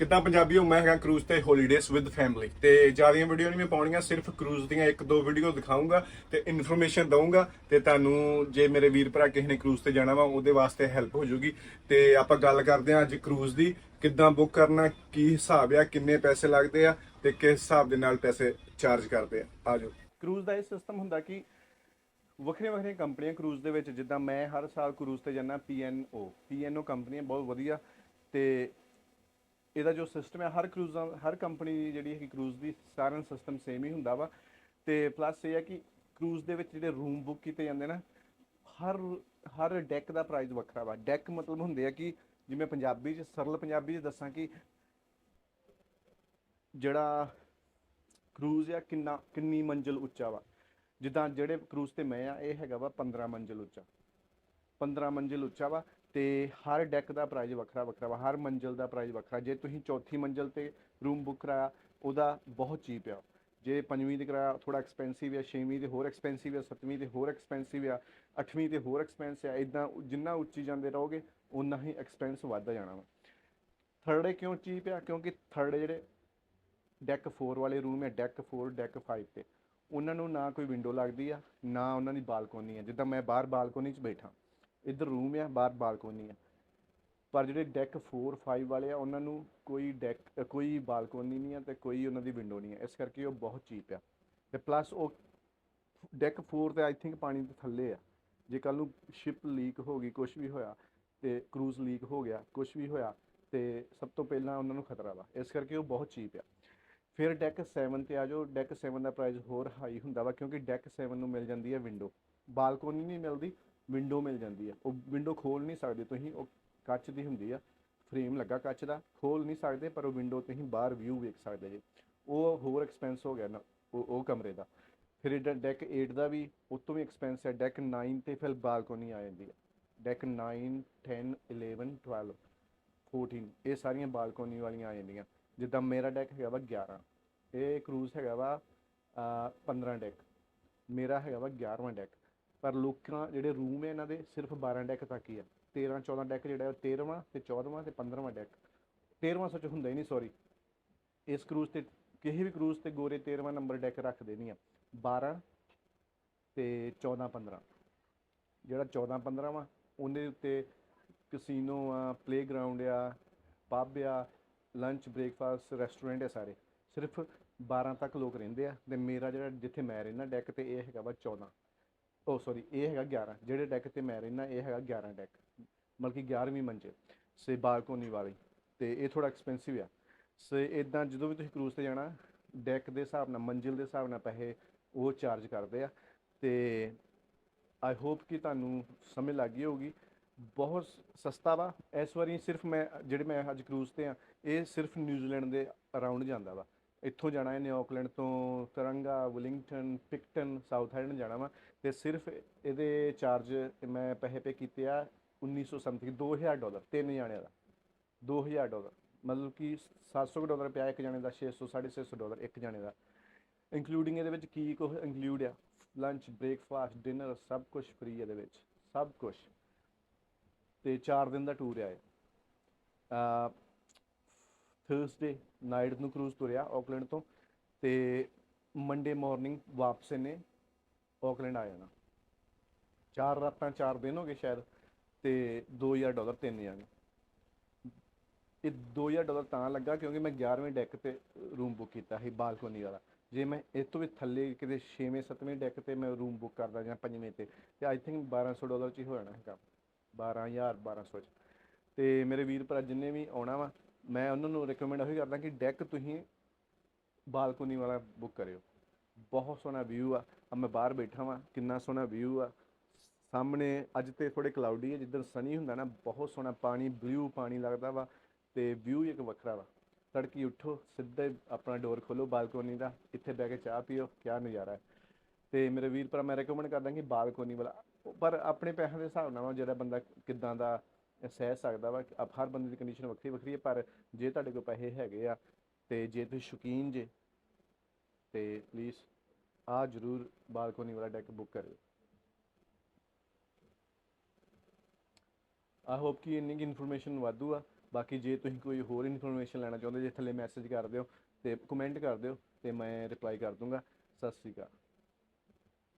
ਕਿੱਦਾਂ ਪੰਜਾਬੀ ਹੋ? ਮੈਂ ਹੈਗਾ ਕਰੂਜ਼ ਤੇ ਹੌਲੀਡੇਜ਼ ਵਿਦ ਫੈਮਿਲੀ ਤੇ ਜਿਆਦੀਆਂ ਵੀਡੀਓ ਨਹੀਂ ਮੈਂ ਪਾਉਣੀਆਂ, ਸਿਰਫ ਕਰੂਜ਼ ਦੀਆਂ ਇੱਕ ਦੋ ਵੀਡੀਓ ਦਿਖਾਉਂਗਾ ਤੇ ਇਨਫੋਰਮੇਸ਼ਨ ਦਊਂਗਾ ਤੇ ਤੁਹਾਨੂੰ ਜੇ ਮੇਰੇ ਵੀਰ ਭਰਾ ਕਿਸੇ ਨੇ ਕਰੂਜ਼ ਤੇ ਜਾਣਾ ਵਾ, ਉਹਦੇ ਵਾਸਤੇ ਹੈਲਪ ਹੋ ਜੂਗੀ। ਤੇ ਆਪਾਂ ਗੱਲ ਕਰਦੇ ਹਾਂ ਅੱਜ ਕਰੂਜ਼ ਦੀ, ਕਿੱਦਾਂ ਬੁੱਕ ਕਰਨਾ, ਕੀ ਹਿਸਾਬ ਆ, ਕਿੰਨੇ ਪੈਸੇ ਲੱਗਦੇ ਆ ਤੇ ਕਿਸ ਹਿਸਾਬ ਦੇ ਨਾਲ ਪੈਸੇ ਚਾਰਜ ਕਰਦੇ ਆ। ਆਜੋ ਕਰੂਜ਼ ਦਾ ਇਹ ਸਿਸਟਮ ਹੁੰਦਾ ਕਿ ਵੱਖਰੀਆਂ ਵੱਖਰੀਆਂ ਕੰਪਨੀਆਂ ਕਰੂਜ਼ ਦੇ ਵਿੱਚ, ਜਿੱਦਾਂ ਮੈਂ ਹਰ ਸਾਲ ਕਰੂਜ਼ ਤੇ ਜਾਂਦਾ ਪੀਐਨਓ ਪੀਐਨਓ ਕੰਪਨੀ ਬਹੁਤ ਵਧੀਆ ਤੇ ਇਹਦਾ ਜੋ ਸਿਸਟਮ ਹੈ, ਹਰ ਕਰੂਜ਼ਾਂ ਹਰ ਕੰਪਨੀ ਦੀ ਜਿਹੜੀ ਹੈ ਕਰੂਜ਼ ਦੀ ਸਾਰਾ ਸਿਸਟਮ ਸੇਮ ਹੀ ਹੁੰਦਾ ਵਾ। ਤੇ ਪਲੱਸ ਇਹ ਹੈ ਕਿ ਕਰੂਜ਼ ਦੇ ਵਿੱਚ ਜਿਹੜੇ ਰੂਮ ਬੁੱਕ ਕੀਤੇ ਜਾਂਦੇ ਨਾ, ਹਰ ਹਰ ਡੈਕ ਦਾ ਪ੍ਰਾਈਸ ਵੱਖਰਾ ਵਾ। ਡੈਕ ਮਤਲਬ ਹੁੰਦੇ ਆ ਕਿ ਜਿਵੇਂ ਪੰਜਾਬੀ ਚ, ਸਰਲ ਪੰਜਾਬੀ ਚ ਦੱਸਾਂ ਕਿ ਜਿਹੜਾ ਕਰੂਜ਼ ਆ, ਕਿੰਨਾ, ਕਿੰਨੀ ਮੰਜ਼ਿਲ ਉੱਚਾ ਵਾ। ਜਿੱਦਾਂ ਜਿਹੜੇ ਕਰੂਜ਼ ਤੇ ਮੈਂ ਆ, ਇਹ ਹੈਗਾ ਵਾ 15 ਮੰਜ਼ਿਲ ਉੱਚਾ। 15 ਮੰਜ਼ਿਲ ਉੱਚਾ ਵਾ। ਤੇ ਹਰ ਡੈਕ ਦਾ ਪ੍ਰਾਈਸ ਵੱਖਰਾ ਵੱਖਰਾ ਵਾ, ਹਰ ਮੰਜ਼ਿਲ ਦਾ ਪ੍ਰਾਈਸ ਵੱਖਰਾ। ਜੇ ਤੁਸੀਂ ਚੌਥੀ ਮੰਜ਼ਿਲ ਤੇ ਰੂਮ ਬੁੱਕ ਕਰਾਇਆ, ਉਹਦਾ ਬਹੁਤ ਚੀਪ ਆ। ਜੇ ਪੰਜਵੀਂ ਦੇ ਕਰਾਇਆ ਥੋੜਾ ਐਕਸਪੈਂਸਿਵ ਆ, ਛੇਵੀਂ ਦੇ ਹੋਰ ਐਕਸਪੈਂਸਿਵ ਆ, ਸੱਤਵੀਂ ਦੇ ਹੋਰ ਐਕਸਪੈਂਸਿਵ ਆ, ਅੱਠਵੀਂ ਦੇ ਹੋਰ ਐਕਸਪੈਂਸ ਆ ਇਦਾਂ ਜਿੰਨਾ ਉੱਚੀ ਜਾਂਦੇ ਰਹੋਗੇ ਉਨਾ ਹੀ ਐਕਸਪੈਂਸ ਵੱਧਦਾ ਜਾਣਾ ਵਾ। ਥਰਡ ਕਿਉਂ ਚੀਪ ਆ? ਕਿਉਂਕਿ ਥਰਡ ਜਿਹੜੇ ਡੈਕ 4 ਵਾਲੇ ਰੂਮ ਹੈ ਡੈਕ 4 ਡੈਕ 5 ਤੇ। ਉਹਨਾਂ ਨੂੰ ਨਾ ਕੋਈ ਵਿੰਡੋ ਲੱਗਦੀ ਆ, ਨਾ ਉਹਨਾਂ ਦੀ ਬਾਲਕੋਨੀ ਆ। ਜਿੱਦਾਂ ਮੈਂ ਬਾਹਰ ਬਾਲਕੋਨੀ 'ਚ ਬੈਠਾ ਇੱਧਰ ਰੂਮ ਆ, ਬਾਹਰ ਬਾਲਕੋਨੀ ਆ। ਪਰ ਜਿਹੜੇ ਡੈਕ 4 5 ਵਾਲੇ ਆ, ਉਹਨਾਂ ਨੂੰ ਕੋਈ ਡੈਕ ਕੋਈ ਬਾਲਕੋਨੀ ਨਹੀਂ ਆ ਤੇ ਕੋਈ ਉਹਨਾਂ ਦੀ ਵਿੰਡੋ ਨਹੀਂ ਆ। ਇਸ ਕਰਕੇ ਉਹ ਬਹੁਤ ਚੀਪ ਆ। ਤੇ ਪਲੱਸ ਉਹ ਡੈਕ 4 ਤੇ ਆਈ ਥਿੰਕ ਪਾਣੀ ਦੇ ਥੱਲੇ ਆ। ਜੇ ਕੱਲ ਨੂੰ ਸ਼ਿਪ ਲੀਕ ਹੋ ਗਈ ਕੁਝ ਵੀ ਹੋਇਆ, ਤੇ ਕਰੂਜ਼ ਲੀਕ ਹੋ ਗਿਆ ਕੁਝ ਵੀ ਹੋਇਆ, ਤੇ ਸਭ ਤੋਂ ਪਹਿਲਾਂ ਉਹਨਾਂ ਨੂੰ ਖਤਰਾ ਵਾ। ਇਸ ਕਰਕੇ ਉਹ ਬਹੁਤ ਚੀਪ ਆ। ਫਿਰ ਡੈਕ 7 ਤੇ ਆ ਜਾਓ। ਡੈਕ 7 ਦਾ ਪ੍ਰਾਈਸ ਹੋਰ ਹਾਈ ਹੁੰਦਾ ਵਾ, ਕਿਉਂਕਿ ਡੈਕ 7 ਨੂੰ ਮਿਲ ਜਾਂਦੀ ਹੈ ਵਿੰਡੋ ਬਾਲਕੋਨੀ ਨਹੀਂ ਮਿਲਦੀ ਵਿੰਡੋ ਮਿਲ ਜਾਂਦੀ ਆ ਉਹ ਵਿੰਡੋ ਖੋਲ ਨਹੀਂ ਸਕਦੇ, ਤੁਸੀਂ ਉਹ ਕੱਚ ਦੀ ਹੁੰਦੀ ਆ ਫਰੇਮ ਲੱਗਾ ਕੱਚ ਦਾ, ਖੋਲ ਨਹੀਂ ਸਕਦੇ, ਪਰ ਉਹ ਵਿੰਡੋ ਤੁਸੀਂ ਬਾਹਰ ਵਿਊ ਵੇਖ ਸਕਦੇ ਜੇ। ਉਹ ਹੋਰ ਐਕਸਪੈਂਸ ਹੋ ਗਿਆ ਨਾ, ਉਹ ਕਮਰੇ ਦਾ। ਫਿਰ ਇਹਦਾ ਡੈਕ 8 ਦਾ ਵੀ ਉਹ ਤੋਂ ਵੀ ਐਕਸਪੈਂਸ ਹੈ। ਡੈਕ 9 ਤੇ ਫਿਰ ਬਾਲਕੋਨੀ ਆ ਜਾਂਦੀ ਹੈ। ਡੈਕ 9 10 11 12 14 ਇਹ ਸਾਰੀਆਂ ਬਾਲਕੋਨੀ ਵਾਲੀਆਂ ਆ ਜਾਂਦੀਆਂ। ਜਿੱਦਾਂ ਮੇਰਾ ਡੈਕ ਹੈਗਾ ਵਾ 11 ਇਹ ਕਰੂਜ਼ ਹੈਗਾ ਵਾ, ਅਹ 15 ਡੈਕ ਮੇਰਾ ਹੈਗਾ ਵਾ 11ਵਾਂ ਡੈਕ ਪਰ ਲੋਕਾਂ, ਜਿਹੜੇ ਰੂਮ ਹੈ ਇਹਨਾਂ ਦੇ, ਸਿਰਫ 12 ਡੈਕ ਤੱਕ ਹੀ ਆ 13 14 ਡੈਕ ਜਿਹੜਾ ਉਹ 13ਵਾਂ ਤੇ 14ਵਾਂ ਤੇ 15ਵਾਂ ਡੈਕ 13ਵਾਂ ਸੱਚ ਹੁੰਦਾ ਹੀ ਨਹੀਂ ਸੌਰੀ ਇਸ ਕਰੂਜ਼ ਤੇ, ਕਿਸੇ ਵੀ ਕਰੂਜ਼ ਤੇ ਗੋਰੇ 13ਵਾਂ ਨੰਬਰ ਡੈਕ ਰੱਖਦੇ ਨਹੀਂ ਆ। 12 ਤੇ 14 15 ਜਿਹੜਾ 14 15 ਵਾ ਉਹਦੇ ਉੱਤੇ ਕਸੀਨੋ ਆ ਪਲੇਗਰਾਉਂਡ ਆ ਪੱਬ ਆ ਲੰਚ ਬ੍ਰੇਕਫਾਸਟ ਰੈਸਟੋਰੈਂਟ ਆ ਸਾਰੇ। ਸਿਰਫ 12 ਤੱਕ ਲੋਕ ਰਹਿੰਦੇ ਆ। ਤੇ ਮੇਰਾ ਜਿਹੜਾ, ਜਿੱਥੇ ਮੈਂ ਰਹਿੰਦਾ ਡੈਕ ਤੇ ਇਹ ਹੈਗਾ ਵਾ 14 ਉਹ ਸੌਰੀ ਇਹ ਹੈਗਾ 11 ਜਿਹੜੇ ਡੈਕ ਤੇ ਮੈਂ ਰਹਿੰਦਾ, ਇਹ ਹੈਗਾ 11 ਡੈਕ ਮਤਲਬ ਕਿ 11ਵੀਂ ਮੰਜ਼ਿਲ, ਸੇ ਬਾਲਕੋਨੀ ਵਾਲੀ, ਤੇ ਇਹ ਥੋੜਾ ਐਕਸਪੈਂਸਿਵ ਆ। ਸੇ ਇਦਾਂ ਜਦੋਂ ਵੀ ਤੁਸੀਂ ਕਰੂਜ਼ ਤੇ ਜਾਣਾ ਡੈਕ ਦੇ ਹਿਸਾਬ ਨਾਲ, ਮੰਜ਼ਿਲ ਦੇ ਹਿਸਾਬ ਨਾਲ ਪੈਸੇ ਉਹ ਚਾਰਜ ਕਰਦੇ ਆ। ਤੇ ਆਈ ਹੋਪ ਕਿ ਤੁਹਾਨੂੰ ਸਮਝ ਲੱਗ ਗਈ ਹੋਊਗੀ। ਬਹੁਤ ਸਸਤਾ ਵਾ। ਇਸ ਵਾਰੀ ਸਿਰਫ ਮੈਂ, ਜਿਹੜੇ ਮੈਂ ਅੱਜ ਕਰੂਜ਼ ਤੇ ਆ, ਇਹ ਸਿਰਫ ਨਿਊਜ਼ੀਲੈਂਡ ਦੇ ਅਰਾਊਂਡ ਜਾਂਦਾ ਵਾ। ਇੱਥੋਂ ਜਾਣਾ ਇਹਨੇ ਆਕਲੈਂਡ ਤੋਂ, ਤਰੰਗਾ, ਵਿਲਿੰਗਟਨ, ਪਿਕਟਨ, ਸਾਊਥ ਆਈਲੈਂਡ ਜਾਣਾ ਵਾ। ਤੇ ਸਿਰਫ ਇਹਦੇ ਚਾਰਜ ਮੈਂ ਪੈਸੇ ਪੇ ਕੀਤੇ ਆ 1900 ਸਮਥਿੰਗ 2000 ਡਾਲਰ, ਤਿੰਨ ਜਾਣਿਆਂ ਦਾ। 2000 ਡਾਲਰ, ਮਤਲਬ ਕਿ 700 ਡਾਲਰ ਪਿਆ ਇੱਕ ਜਾਣੇ ਦਾ 600 650 ਡਾਲਰ ਇੱਕ ਜਾਣੇ ਦਾ। ਇਨਕਲੂਡਿੰਗ ਇਹਦੇ ਵਿੱਚ ਕੀ ਕੁਝ ਇਨਕਲੂਡ ਆ? ਲੰਚ ਬ੍ਰੇਕਫਾਸਟ ਡਿਨਰ ਸਭ ਕੁਝ ਫ੍ਰੀ ਇਹਦੇ ਵਿੱਚ, ਸਭ ਕੁਝ ਤੇ 4 ਦਿਨ ਦਾ ਟੂਰ ਆ ਇਹ। ਥਰਸਡੇ ਨਾਈਟ ਨੂੰ ਕਰੂਜ਼ ਤੁਰਿਆ ਆਕਲੈਂਡ ਤੋਂ ਤੇ ਮੰਡੇ ਮਾਰਨਿੰਗ ਵਾਪਸ ਇਹਨੇ ਆਕਲੈਂਡ ਆ ਜਾਣਾ। ਚਾਰ ਰਾਤਾਂ ਚਾਰ ਦਿਨ ਹੋ ਗਏ ਸ਼ਾਇਦ ਤੇ 2000 ਡਾਲਰ ਤਿੰਨ ਜਾਣੇ ਇਹ 2000 ਡਾਲਰ ਤਾਂ ਲੱਗਾ ਕਿਉਂਕਿ ਮੈਂ 11ਵੇਂ ਡੈਕ ਤੇ ਰੂਮ ਬੁੱਕ ਕੀਤਾ ਸੀ ਬਾਲਕੋਨੀ ਵਾਲਾ। ਜੇ ਮੈਂ ਇਸ ਤੋਂ ਵੀ ਥੱਲੇ ਕਿਤੇ 6ਵੇਂ 7ਵੇਂ ਡੈਕ ਤੇ ਮੈਂ ਰੂਮ ਬੁੱਕ ਕਰਦਾ ਜਾਂ 5ਵੇਂ ਤੇ ਤੇ ਆਈ ਥਿੰਕ 1200 ਡਾਲਰ ਚ ਹੀ ਹੋ ਜਾਣਾ ਹੈ ਕੰਮ। 12000 1200 ਚ। ਤੇ ਮੇਰੇ ਵੀਰ ਭਰਾ ਜਿੰਨੇ ਵੀ ਆਉਣਾ ਵਾ ਮੈਂ ਉਹਨਾਂ ਨੂੰ ਰეკਮੈਂਡ ਉਹੀ ਕਰਦਾ ਕਿ ਡੈਕ ਤੁਸੀਂ ਬਾਲਕੋਨੀ ਵਾਲਾ ਬੁੱਕ ਕਰਿਓ। ਬਹੁਤ ਸੋਹਣਾ ਵਿਊ ਆ। ਆ ਮੈਂ ਬਾਹਰ ਬੈਠਾ ਵਾਂ, ਕਿੰਨਾ ਸੋਹਣਾ ਵਿਊ ਆ। ਸਾਹਮਣੇ ਅੱਜ ਤੇ ਥੋੜੇ ਕਲਾਉਡੀ ਹੈ ਜਿੱਦਾਂ ਸਨੀ ਹੁੰਦਾ ਨਾ, ਬਹੁਤ ਸੋਹਣਾ ਪਾਣੀ ਬਲੂ ਪਾਣੀ ਲੱਗਦਾ ਵਾ ਤੇ ਵਿਊ ਇੱਕ ਵੱਖਰਾ ਵਾ। ਤੜਕੀ ਉੱਠੋ, ਸਿੱਧੇ ਆਪਣਾ ਡੋਰ ਖੋਲੋ ਬਾਲਕੋਨੀ ਦਾ, ਇੱਥੇ ਬੈ ਕੇ ਚਾਹ ਪੀਓ, ਕਿਆ ਨਜ਼ਾਰਾ। ਹੈ ਤੇ ਮੇਰੇ ਵੀਰ ਪਰ ਮੈਂ ਰეკਮੈਂਡ ਕਰਦਾ ਕਿ ਬਾਲਕੋਨੀ ਵਾਲਾ, ਪਰ ਆਪਣੇ ਪੈਸਿਆਂ ਦੇ ਹਿਸਾਬ ਨਾਲ ਜਿਹੜਾ ਬੰਦਾ ਕਿਦਾਂ ਦਾ ਸਹਿ ਸਕਦਾ ਵਾ ਅਪ- ਹਰ ਬੰਦੇ ਦੀ ਕੰਡੀਸ਼ਨ ਵੱਖਰੀ ਵੱਖਰੀ ਹੈ, ਪਰ ਜੇ ਤੁਹਾਡੇ ਕੋਲ ਪੈਸੇ ਹੈਗੇ ਆ ਤੇ ਜੇ ਤੁਸੀਂ ਸ਼ੌਕੀਨ ਜੇ, ਤੇ ਪਲੀਜ਼ ਆ ਜਰੂਰ ਬਾਲਕੋਨੀ ਵਾਲਾ ਡੈਕ ਬੁੱਕ ਕਰਿਓ। ਆਈ ਹੋਪ ਕਿ ਇੰਨੀ ਇਨਫੋਰਮੇਸ਼ਨ ਵਾਧੂ ਆ। ਬਾਕੀ ਜੇ ਤੁਸੀਂ ਕੋਈ ਹੋਰ ਇਨਫੋਰਮੇਸ਼ਨ ਲੈਣਾ ਚਾਹੁੰਦੇ, ਜੇ ਥੱਲੇ ਮੈਸੇਜ ਕਰ ਦਿਓ ਤੇ ਕਮੈਂਟ ਕਰ ਦਿਓ ਤੇ ਮੈਂ ਰਿਪਲਾਈ ਕਰ ਦੂੰਗਾ। ਸਤਿ ਸ਼੍ਰੀ ਅਕਾਲ।